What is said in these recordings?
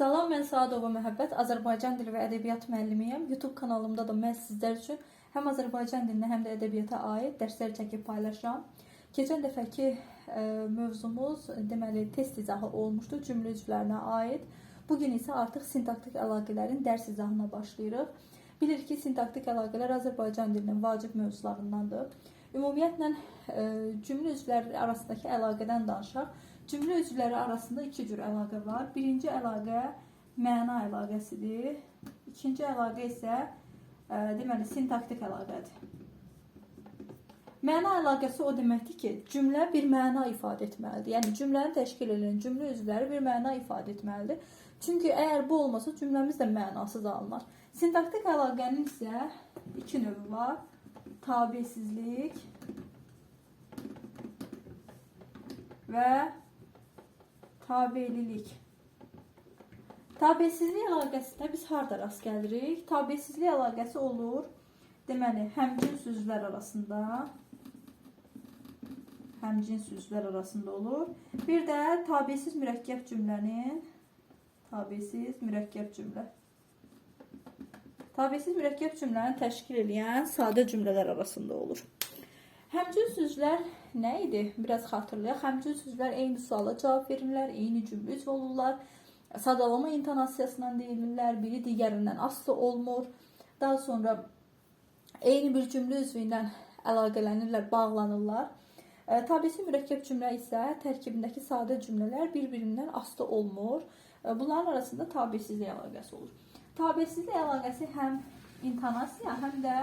Salam, mən Saadova Məhəbbət, Azərbaycan dili və ədəbiyyat müəllimiyəm. YouTube kanalımda da mən sizlər üçün həm Azərbaycan dilinə, həm də ədəbiyyata aid dərslər çəkib paylaşıram. Keçən dəfəki ə, mövzumuz deməli test izahı olmuşdu cümlə üzvlərinə aid. Bu isə artıq sintaktik əlaqələrin dərs izahına başlayırıq. Bilirik ki, sintaktik əlaqələr Azərbaycan dilinin vacib mövzularındandır. Ümumiyyətlə ə, cümlə üzvləri arasındakı əlaqədən danışaq. Cümlə üzvləri arasında iki cür əlaqə var. Birinci əlaqə məna əlaqəsidir. İkinci əlaqə isə ə, deməli sintaktik əlaqədir. Məna əlaqəsi o deməkdir ki, cümlə bir məna ifadə etməlidir. Yəni cümləni təşkil edən cümlə üzvləri bir məna ifadə etməlidir. Çünki əgər bu olmasa cümləmiz də mənasız alınır. Sintaktik əlaqənin isə iki növü var. Tabesizlik və tabelilik. Tabesizlik əlaqəsində biz harda rast gəlirik? Tabesizlik əlaqəsi olur deməli həmcins üzvlər arasında həmcins üzvlər arasında olur. Bir də tabesiz mürəkkəb cümlənin tabesiz mürəkkəb cümlə. Tabesiz mürəkkəb cümləni təşkil edən sadə cümlələr arasında olur. Həmcins üzvlər nə idi? Biraz xatırlayaq. Həmcins üzvlər eyni suala cavab verirlər, eyni cümlə olurlar. Sadalama intonasiyasından deyilirlər, biri digərindən asılı olmur. Daha sonra eyni bir cümlə üzvü ilə əlaqələnirlər, bağlanırlar. E, Tabisi mürəkkəb cümlə isə tərkibindəki sadə cümlələr bir-birindən asılı olmur. E, Bunların arasında tabesizlik əlaqəsi olur. Tabesizlik əlaqəsi həm intonasiya, həm də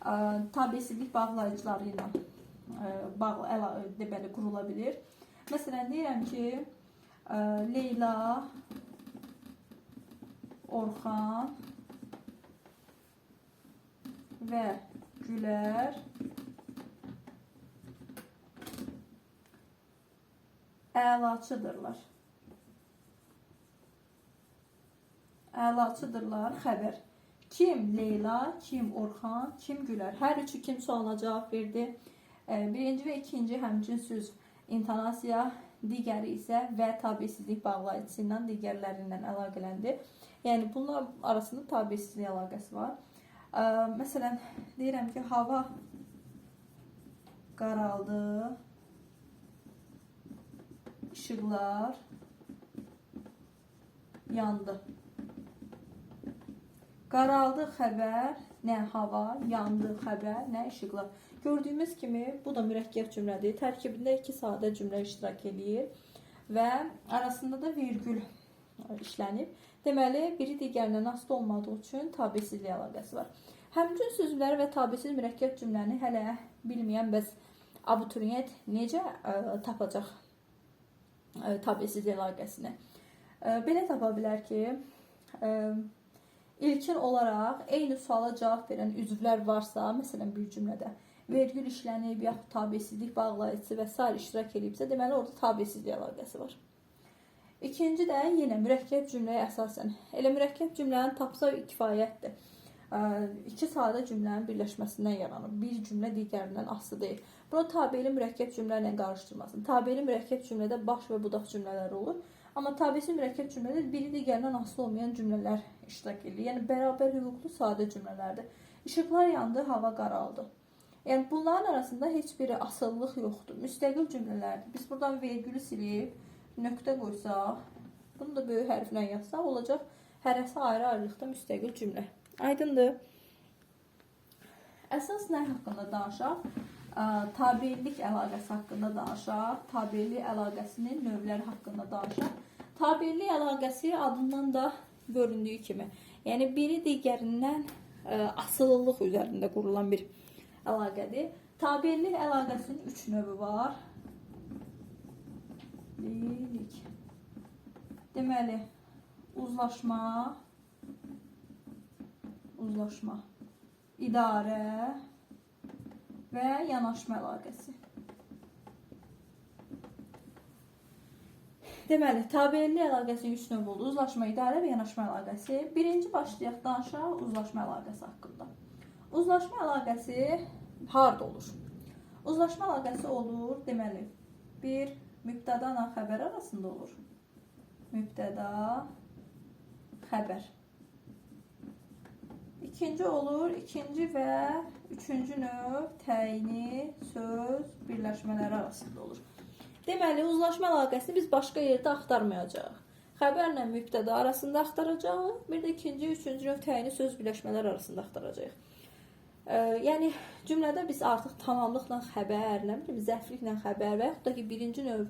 ə, tabesizlik bağlayıcıları ilə bağlı əla deməli qurula bilər. Məsələn deyirəm ki, Leyla Orxan və Gülər əlaçıdırlar. Əlaçıdırlar xəbər. Kim Leyla, kim Orxan, kim Gülər. Hər üçü kim sualına cavab verdi. E, Birinci və ikinci həmçinin söz intonasiya, digəri isə və tabesizlik bağlayıcısı ilə digərlərindən əlaqələndi. Yəni bunlar arasında tabesizlik əlaqəsi var. E, Məsələn, deyirəm ki, hava qaraldı. Işıqlar yandı. Qaraldı xəbər, nə hava, yandı xəbər, nə işıqlar. Gördüyümüz kimi bu da mürəkkəb cümlədir. Tərkibində iki sadə cümlə iştirak eləyir və arasında da virgül işlənib. Deməli, biri digərindən asılı olmadığı üçün tabesizlik əlaqəsi var. Həmçinin sözləri və tabesiz mürəkkəb cümləni hələ bilməyən bəs abituriyent necə ə, tapacaq ə, tabesizlik əlaqəsini? Ə, Belə tapa bilər ki, ə, İlkin olaraq eyni suala cavab verən üzvlər varsa, məsələn bir cümlədə vergül işlənib, yaxud tabesizlik bağlayıcısı və s. iştirak edibsə, deməli orada tabesizlik əlaqəsi var. İkinci də yenə mürəkkəb cümləyə əsasən. Elə mürəkkəb cümləni tapsa kifayətdir. İki sadə cümlənin birləşməsindən yaranır. Bir cümlə digərindən asılı deyil. Bunu tabeli mürəkkəb cümlə ilə qarışdırmasın. Tabeli mürəkkəb cümlədə baş və budaq cümlələri olur. Amma tabesi mürəkkəb cümlədə biri digərindən asılı olmayan cümlələr iştirak edir. Yəni bərabər hüquqlu sadə cümlələrdir. İşıqlar yandı, hava qaraldı. Yəni bunların arasında heç bir asıllıq yoxdur. Müstəqil cümlələrdir. Biz buradan vergülü silib nöqtə qoysaq, bunu da böyük hərflə yazsaq olacaq hərəsi ayrı-ayrılıqda müstəqil cümlə. Aydındır? Əsas nə haqqında danışaq? Ə, Tabelilik əlaqəsi haqqında danışaq. Tabelilik əlaqəsinin növləri haqqında danışaq. Tabelilik əlaqəsi adından da göründüyü kimi, yəni biri digərindən ə, asılılıq üzərində qurulan bir əlaqədir. Tabelilik əlaqəsinin 3 növü var. Lilik. Deməli, uzlaşma, uzlaşma, idarə və yanaşma əlaqəsi. Deməli, tabelli əlaqəsinin üç növü oldu. Uzlaşma, idarə və yanaşma əlaqəsi. Birinci başlayaq danışaq uzlaşma əlaqəsi haqqında. Uzlaşma əlaqəsi harda olur? Uzlaşma əlaqəsi olur, deməli, bir mübtəda ilə xəbər arasında olur. Mübtəda xəbər. İkinci olur, ikinci və üçüncü növ təyini söz birləşmələri arasında olur. Deməli, uzlaşma əlaqəsini biz başqa yerdə axtarmayacağıq. Xəbərlə mübtəda arasında axtaracağıq, bir də ikinci, üçüncü növ təyini söz birləşmələri arasında axtaracağıq. Ə, yəni cümlədə biz artıq tamamlıqla xəbər, nə bilim, zəifliklə xəbər və yaxud da ki, birinci növ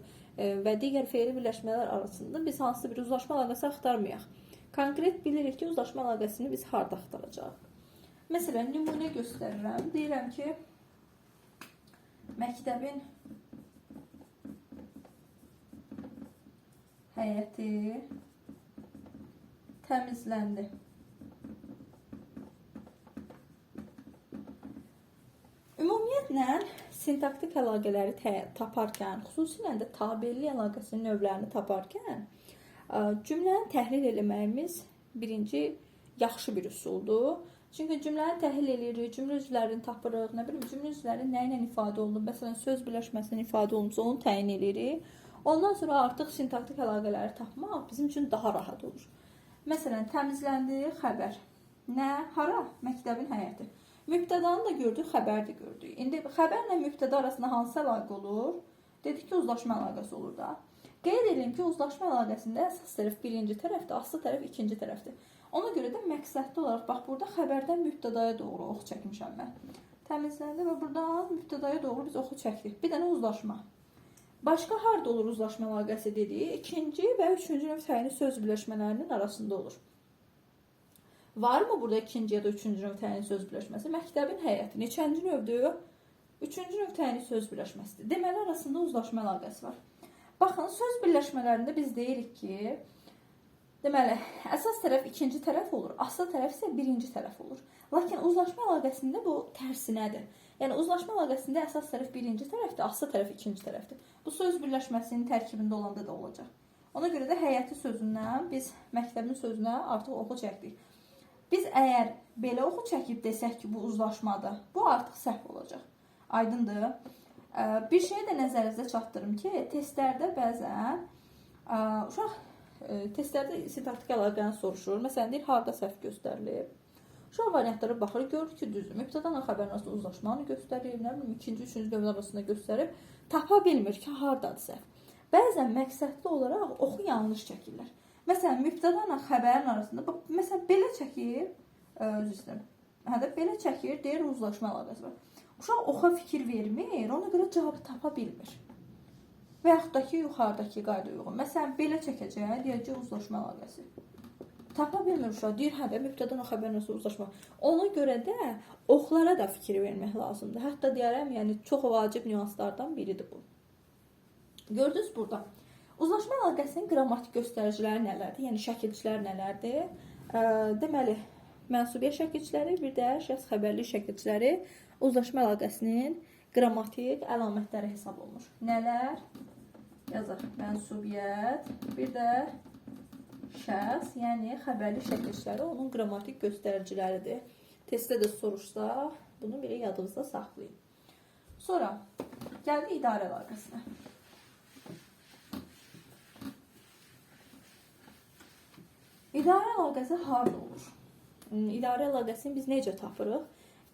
və digər fe'li birləşmələr arasında biz hansısa bir uzlaşma əlaqəsi axtarmayaq. Konkret bilirik ki, uzlaşma əlaqəsini biz harda axtaracağıq. Məsələn, nümunə göstərirəm. Deyirəm ki, məktəbin həyəti təmizləndi. Ümumiyyətlə sintaktik əlaqələri taparkən, xüsusilə də tabelli əlaqəsinin növlərini taparkən cümləni təhlil etməyimiz birinci yaxşı bir üsuldur. Çünki cümləni təhlil edirik, cümlə üzvlərini tapırıq, nə bilim, cümlə üzvləri nə ilə ifadə olunub, məsələn, söz birləşməsinin ifadə olunubsa, onu təyin edirik. Ondan sonra artıq sintaktik əlaqələri tapmaq bizim üçün daha rahat olur. Məsələn, təmizləndi xəbər. Nə? Hara? Məktəbin həyəti. Mübtədanı da gördük, xəbər də gördük. İndi xəbərlə mübtəda arasında hansı əlaqə olur? Dedik ki, uzlaşma əlaqəsi olur da. Qeyd ki, uzlaşma əlaqəsində əsas tərəf birinci tərəfdir, aslı tərəf ikinci tərəfdir. Ona görə də məqsədli olaraq bax burada xəbərdən mübtədaya doğru ox çəkmişəm mən. Təmizləndi və buradan mübtədaya doğru biz oxu çəkdik. Bir dənə uzlaşma. Başqa harda olur uzlaşma əlaqəsi dediyi? İkinci və üçüncü növ təyini söz birləşmələrinin arasında olur. Varmı burada ikinci ya da üçüncü növ təyini söz birləşməsi? Məktəbin həyəti neçənci növdür? Üçüncü növ təyini söz birləşməsidir. Deməli arasında uzlaşma əlaqəsi var. Baxın, söz birləşmələrində biz deyirik ki, deməli, əsas tərəf ikinci tərəf olur, aslı tərəf isə birinci tərəf olur. Lakin uzlaşma əlaqəsində bu tərsinədir. Yəni uzlaşma əlaqəsində əsas tərəf birinci tərəfdir, aslı tərəf ikinci tərəfdir. Bu söz birləşməsinin tərkibində olanda da olacaq. Ona görə də həyəti sözündən biz məktəbin sözünə artıq oxu çəkdik. Biz əgər belə oxu çəkib desək ki, bu uzlaşmadır, bu artıq səhv olacaq. Aydındır? Ə, Bir şey də nəzərinizə çatdırım ki, testlərdə bəzən uşaq testlərdə sintaktik əlaqəni soruşur. Məsələn, deyir harda səhv göstərilib. Uşaq variantlara baxır, görür ki, düzdür. Mübtədanla xəbərin arasında uzlaşmanı göstərir, nə ikinci, üçüncü növün arasında göstərib, tapa bilmir ki, hardadır səhv. Bəzən məqsədli olaraq oxu yanlış çəkirlər. Məsələn, mübtədanla xəbərin arasında, bax, məsələn, belə çəkir, üzr istəyirəm. Hə də belə çəkir, deyir uzlaşma əlaqəsi var. Uşaq oxa fikir vermir, ona görə cavabı tapa bilmir. Və yaxud da ki, yuxarıdakı qayda uyğun. Məsələn, belə çəkəcək, deyəcək uzlaşma əlaqəsi. Tapa bilmir uşaq. Deyir, hə də mübtədən o xəbərin arasında uzlaşma. Ona görə də oxlara da fikir vermək lazımdır. Hətta deyərəm, yəni çox vacib nüanslardan biridir bu. Gördünüz burada. Uzlaşma əlaqəsinin qrammatik göstəriciləri nələrdir? Yəni şəkilçilər nələrdir? Deməli, mənsubiyyə şəkilçiləri, bir də şəxs xəbərlik şəkilçiləri uzlaşma əlaqəsinin qrammatik əlamətləri hesab olunur. Nələr? Yazaq. Mənsubiyyət, bir də şəxs, yəni xəbərli şəkilçiləri onun qrammatik göstəriciləridir. Testdə də soruşsa, bunu belə yadınızda saxlayın. Sonra gəldi idarə əlaqəsinə. İdarə əlaqəsi harda olur? Hmm, İdarə əlaqəsini biz necə tapırıq?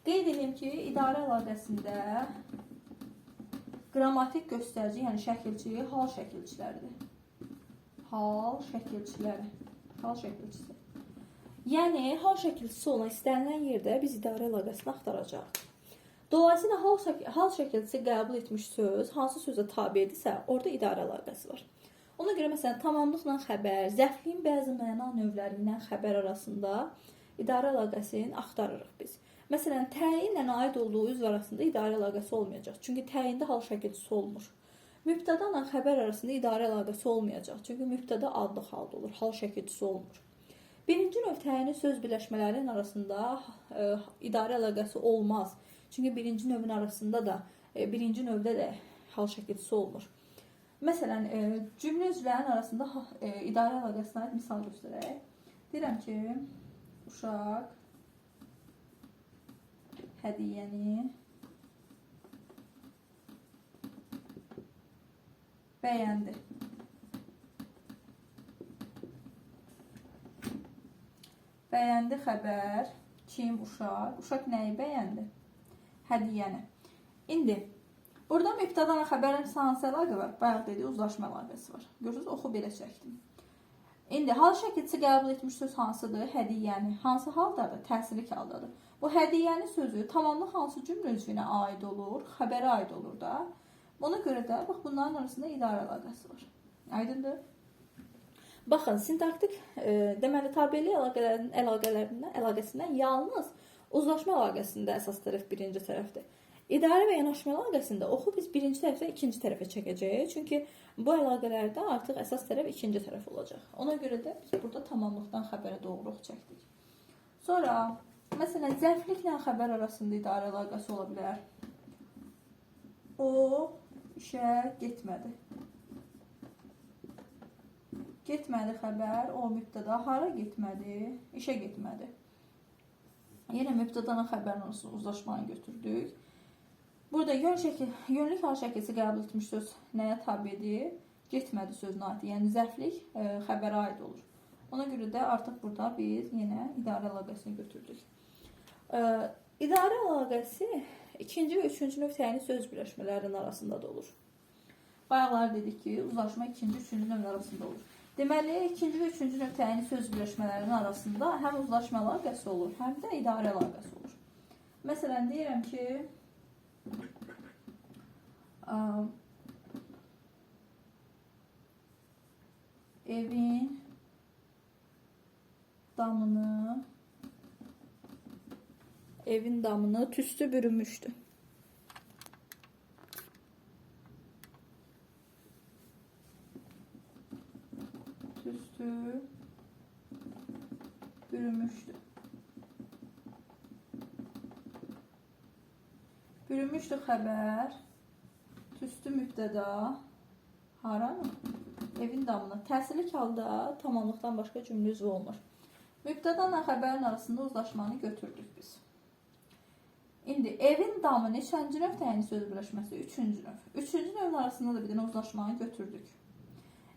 Qeyd edeyim ki, idarə əlaqəsində qrammatik göstərici, yəni şəkilçi hal şəkilçiləridir. Hal şəkilçiləri. Hal şəkilçisi. Yəni hal şəkilçisi olan istənilən yerdə biz idarə əlaqəsini axtaracağıq. Dolayısıyla hal, şək hal şəkilçisi qəbul etmiş söz hansı sözə tabedirsə, orada idarə əlaqəsi var. Ona görə məsələn tamamlıqla xəbər, zəfliyin bəzi məna növləri xəbər arasında idarə əlaqəsini axtarırıq biz. Məsələn, təyinlə aid olduğu üzv arasında idarə əlaqəsi olmayacaq. Çünki təyində hal şəkilçisi olmur. Mübtəda ilə xəbər arasında idarə əlaqəsi olmayacaq. Çünki mübtəda adlı halda olur, hal şəkilçisi olmur. Birinci növ təyini söz birləşmələrinin arasında e, idarə əlaqəsi olmaz. Çünki birinci növün arasında da e, birinci növdə də hal şəkilçisi olmur. Məsələn, e, cümlə üzvlərinin arasında e, idarə əlaqəsinə misal göstərək. Deyirəm ki, uşaq hədiyyəni bəyəndi. Bəyəndi xəbər. Kim? Uşaq. Uşaq nəyi bəyəndi? Hədiyyəni. İndi burada mübtədanın xəbərin hansı əlaqə var? Bayaq dedik uzlaşma əlaqəsi var. Görürsüz, oxu belə çəkdim. İndi hal şəkilçisi qəbul etmiş söz hansıdır? Hədiyyəni. Hansı haldadır? Təsirlik haldadır. Bu hədiyyəni sözü tamamlıq hansı cümlə üzvünə aid olur? Xəbərə aid olur da. Ona görə də bax bunların arasında idarə əlaqəsi var. Aydındır? Baxın, sintaktik e, deməli tabeli əlaqələrin əlaqələrindən əlaqəsindən yalnız uzlaşma əlaqəsində əsas tərəf birinci tərəfdir. İdarə və yanaşma əlaqəsində oxu biz birinci tərəfdən ikinci tərəfə çəkəcəyik. Çünki bu əlaqələrdə artıq əsas tərəf ikinci tərəf olacaq. Ona görə də biz burada tamamlıqdan xəbərə doğruq çəkdik. Sonra məsələn zərfliklə xəbər arasında idarə əlaqəsi ola bilər. O işə getmədi. Getmədi xəbər, o mübtəda hara getmədi? İşə getmədi. Yenə mübtədanın xəbərin arasında uzlaşmanı götürdük. Burada yön şəkil, yönlük hal şəkilsi qəbul etmiş söz nəyə tabedir? Getmədi sözünə aid. Yəni zərflik e, xəbərə aid olur. Ona görə də artıq burada biz yenə idarə əlaqəsini götürdük. E, idarə əlaqəsi ikinci və üçüncü növ təyini söz birləşmələrinin arasında da olur. Bayaqlar dedik ki, uzlaşma ikinci, üçüncü növ arasında olur. Deməli, ikinci və üçüncü növ təyini söz birləşmələrinin arasında həm uzlaşma əlaqəsi olur, həm də idarə əlaqəsi olur. Məsələn, deyirəm ki, ə, evin damını evin damını tüstü bürümüşdü. Tüstü bürümüşdü. Bürümüşdü xəbər. Tüstü mübtəda. Hara? Evin damına. Təsirlik halda tamamlıqdan başqa cümlə üzvü olmur. Mübtəda ilə xəbərin arasında uzlaşmanı götürdük biz. İndi evin damı neçənci növ təyini söz birləşməsi? Üçüncü növ. Üçüncü növün arasında da bir dənə uzlaşmanı götürdük.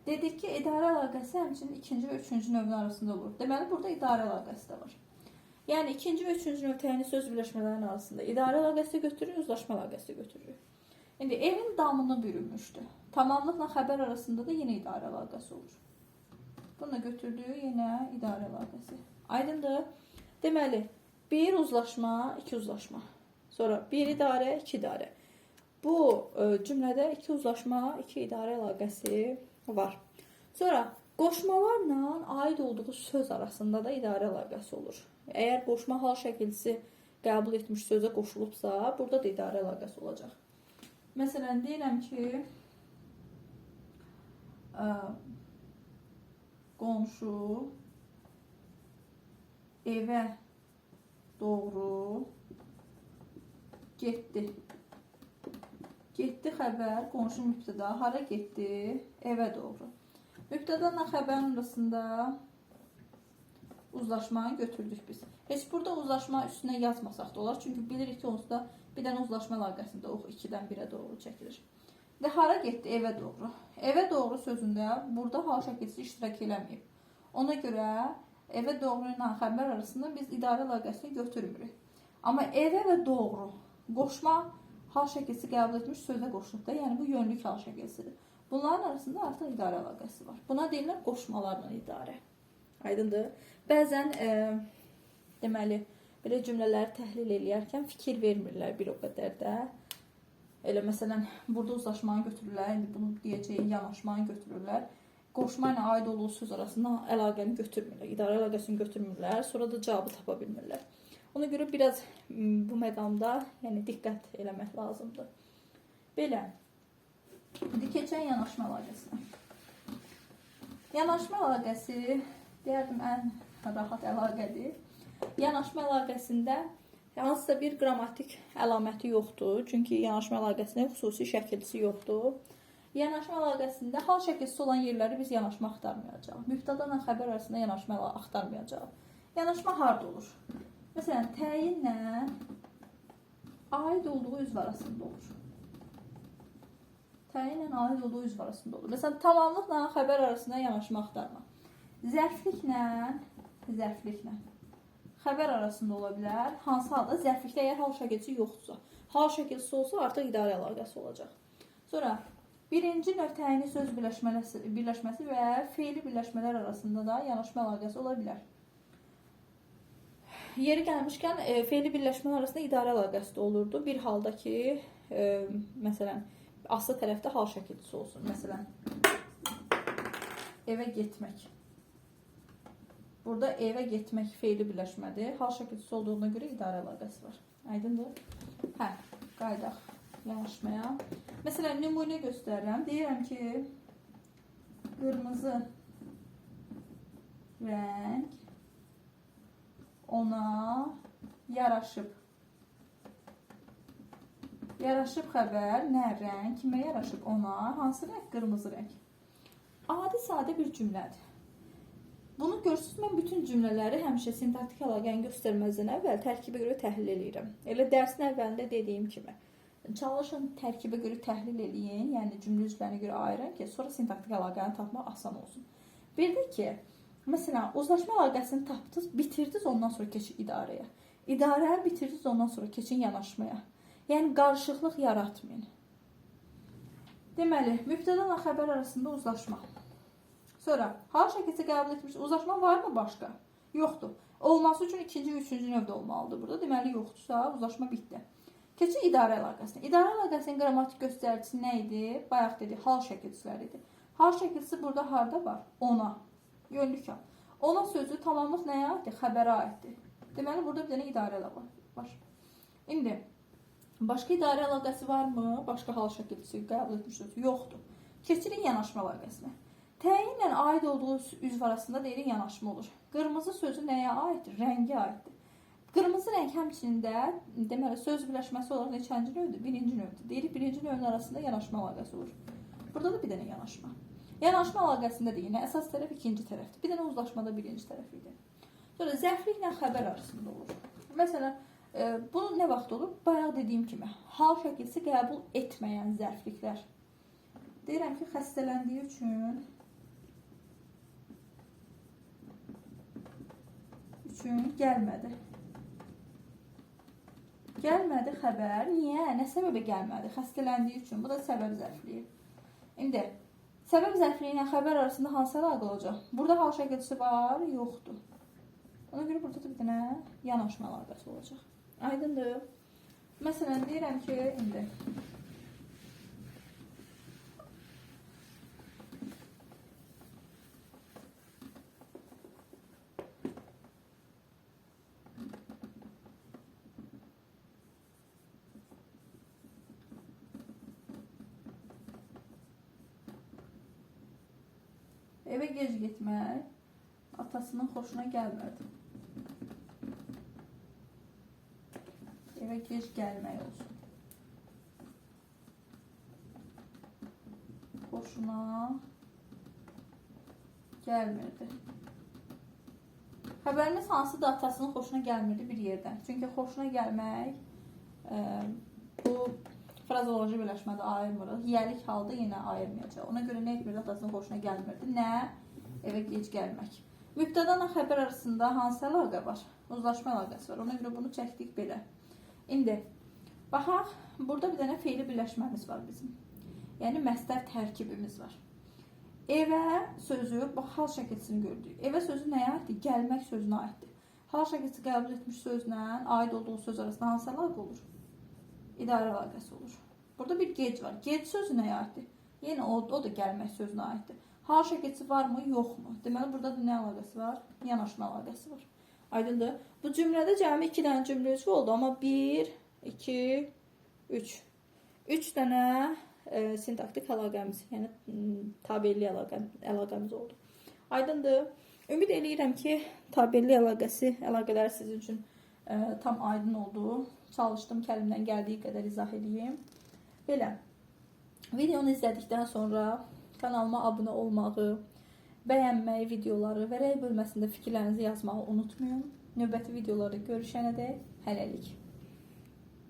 Dedik ki, idarə əlaqəsi həmçinin ikinci və üçüncü növün arasında olur. Deməli, burada idarə əlaqəsi də var. Yəni ikinci və üçüncü növ təyini söz birləşmələrinin arasında idarə əlaqəsi götürürük, uzlaşma əlaqəsi götürürük. İndi evin damını bürümüşdü. Tamamlıqla xəbər arasında da yenə idarə əlaqəsi olur. Bunu da götürdüyü yenə idarə əlaqəsi. Aydındır? Deməli, bir uzlaşma, iki uzlaşma. Sonra bir idarə, iki idarə. Bu e, cümlədə iki uzlaşma, iki idarə əlaqəsi var. Sonra qoşmalarla aid olduğu söz arasında da idarə əlaqəsi olur. Əgər qoşma hal şəkilçisi qəbul etmiş sözə qoşulubsa, burada da idarə əlaqəsi olacaq. Məsələn, deyirəm ki, ə, qonşu evə doğru getdi. Getdi xəbər, qonşu mübtəda hara getdi? Evə doğru. Mübtəda ilə xəbərin arasında uzlaşmanı götürdük biz. Heç burada uzlaşma üstünə yazmasaq da olar. Çünki bilirik ki, onsuz da bir dənə uzlaşma əlaqəsində ox 2-dən 1-ə doğru çəkilir. Və hara getdi? Evə doğru. Evə doğru sözündə burada hal şəkilçisi iştirak eləməyib. Ona görə evə doğru ilə xəbər arasında biz idarə əlaqəsini götürmürük. Amma evə və doğru qoşma hal şəkilçisi qəbul etmiş sözə qoşulub da, yəni bu yönlük hal şəkilçisidir. Bunların arasında artıq idarə əlaqəsi var. Buna deyirlər qoşmalarla idarə. Aydındır? Bəzən e, deməli belə cümlələri təhlil eləyərkən fikir vermirlər bir o qədər də. Elə məsələn, burada uzlaşmanı götürürlər, indi bunu deyəcəyi yanaşmanı götürürlər. Qoşma ilə aid olduğu söz arasında əlaqəni götürmürlər, idarə əlaqəsini götürmürlər, sonra da cavabı tapa bilmirlər. Ona görə biraz bu məqamda, yəni diqqət eləmək lazımdır. Belə. İndi keçən yanaşma əlaqəsinə. Yanaşma əlaqəsi deyərdim ən rahat əlaqədir. Yanaşma əlaqəsində hansısa bir qrammatik əlaməti yoxdur. Çünki yanaşma əlaqəsinin xüsusi şəkilçisi yoxdur. Yanaşma əlaqəsində hal şəkilçisi olan yerləri biz yanaşma axtarmayacağıq. Mübtəda ilə xəbər arasında yanaşma axtarmayacağıq. Yanaşma harda olur? Məsələn, təyinlə aid olduğu üzv arasında olur. Təyinlə aid olduğu üzv arasında olur. Məsələn, tamamlıqla xəbər arasında yanaşma axtarma. Zərfliklə, zərfliklə. xəbər arasında ola bilər. Hansı halda zərflikdə əgər hal şəkilçisi yoxdursa. Hal şəkilçisi olsa artıq idarə əlaqəsi olacaq. Sonra birinci növ təyini söz birləşməsi, birləşməsi və feili birləşmələr arasında da yanaşma əlaqəsi ola bilər. Yeri gəlmişkən e, feili birləşmələr arasında idarə əlaqəsi də olurdu. Bir halda ki, e, məsələn, aslı tərəfdə hal şəkilçisi olsun. Məsələn, evə getmək. Burada evə getmək feili birləşmədir. Hal şəkilçisi olduğuna görə idarə əlaqəsi var. Aydındır? Hə, qaydaq yanaşmaya. Məsələn, nümunə göstərirəm. Deyirəm ki, qırmızı rəng ona yaraşıb. Yaraşıb xəbər nə rəng, kimə yaraşıb ona? Hansı rəng? Qırmızı rəng. Adi sadə bir cümlədir. Bunu görsünüz, mən bütün cümlələri həmişə sintaktik əlaqəni göstərməzdən əvvəl tərkibə görə təhlil edirəm. Elə dərsin əvvəlində dediyim kimi. Çalışın tərkibə görə təhlil eləyin, yəni cümlə üzvlərinə görə ayırın ki, sonra sintaktik əlaqəni tapmaq asan olsun. Bir də ki, məsələn, uzlaşma əlaqəsini tapdınız, bitirdiniz, ondan sonra keçin idarəyə. İdarəni bitirdiniz, ondan sonra keçin yanaşmaya. Yəni qarışıqlıq yaratmayın. Deməli, mübtəda ilə xəbər arasında uzlaşma. Sonra hal şəkilsi qəbul etmiş uzlaşma varmı başqa? Yoxdur. Olması üçün ikinci, üçüncü növdə olmalıdır burada. Deməli yoxdursa uzlaşma bitdi. Keçin idarə əlaqəsinə. İdarə əlaqəsinin qrammatik göstəricisi nə idi? Bayaq dedik, hal şəkilçilər idi. Hal şəkilçisi burada harda var? Ona. Yönlük. Ona sözü tamamlıq nəyə aiddir? Xəbərə aiddir. Deməli burada bir dənə idarə əlaqə var. İndi başqa idarə əlaqəsi varmı? Başqa hal şəkilçisi qəbul etmiş söz yoxdur. Keçirin yanaşma əlaqəsinə. Təyinlə aid olduğu üzv arasında deyirik yanaşma olur. Qırmızı sözü nəyə aiddir? Rəngə aiddir. Qırmızı rəng həmçində deməli söz birləşməsi olaraq neçənci növdür? Birinci növdür. Deyirik birinci növün arasında yanaşma əlaqəsi olur. Burada da bir dənə yanaşma. Yanaşma əlaqəsində də yenə əsas tərəf ikinci tərəfdir. Bir dənə uzlaşmada birinci tərəf idi. Sonra zərfliklə xəbər arasında olur. Məsələn, bu nə vaxt olur? Bayaq dediyim kimi, hal şəkilsi qəbul etməyən zərfliklər. Deyirəm ki, xəstələndiyi üçün üçün gəlmədi. Gəlmədi xəbər. Niyə? Nə səbəbə gəlmədi? Xəstələndiyi üçün. Bu da səbəb zərfliyi. İndi səbəb zərfliyi ilə xəbər arasında hansı əlaqə olacaq? Burada hal şəkilçisi var, yoxdur. Ona görə burada da bir dənə yanaşma əlaqəsi olacaq. Aydındır? Məsələn, deyirəm ki, indi Eve gec getmək atasının xoşuna gəlmədi. Gec gəlmək olsun. Xoşuna gəlmirdi. Xəbərimiz hansı da atasının xoşuna gəlmirdi bir yerdən. Çünki xoşuna gəlmək e, bu frazoloji birləşmədə ayırmırıq. Yiyəlik halda yenə ayırmayacaq. Ona görə nə etmirdi atasının xoşuna gəlmirdi. Nə? Evə gec gəlmək. Mübtəda ilə xəbər arasında hansı əlaqə var? Uzlaşma əlaqəsi var. Ona görə bunu çəkdik belə. İndi baxaq, burada bir dənə feili birləşməmiz var bizim. Yəni məstər tərkibimiz var. Evə sözü, bax hal şəkilçisini gördük. Evə sözü nəyə aiddir? Gəlmək sözünə aiddir. Hal şəkilçisi qəbul etmiş sözlə aid olduğu söz arasında hansı əlaqə olur? İdarə əlaqəsi olur. Burada bir gec var. Gec sözü nəyə aiddir? Yenə o, o da gəlmək sözünə aiddir. Hal şəkilçisi varmı, yoxmu? Deməli burada da nə əlaqəsi var? Yanaşma əlaqəsi var. Aydındır? Bu cümlədə cəmi 2 dənə cümlə üzvü oldu, amma 1 2 3 3 dənə e, sintaktik əlaqəmiz, yəni m, tabelli əlaqə, əlaqəmiz oldu. Aydındır? Ümid eləyirəm ki, tabelli əlaqəsi, əlaqələr sizin üçün e, tam aydın oldu. Çalışdım kəlimdən gəldiyi qədər izah edeyim. Belə. Videonu izlədikdən sonra kanalıma abunə olmağı, bəyənməyi videoları və rəy bölməsində fikirlərinizi yazmağı unutmayın. Növbəti videolarda görüşənədək hələlik.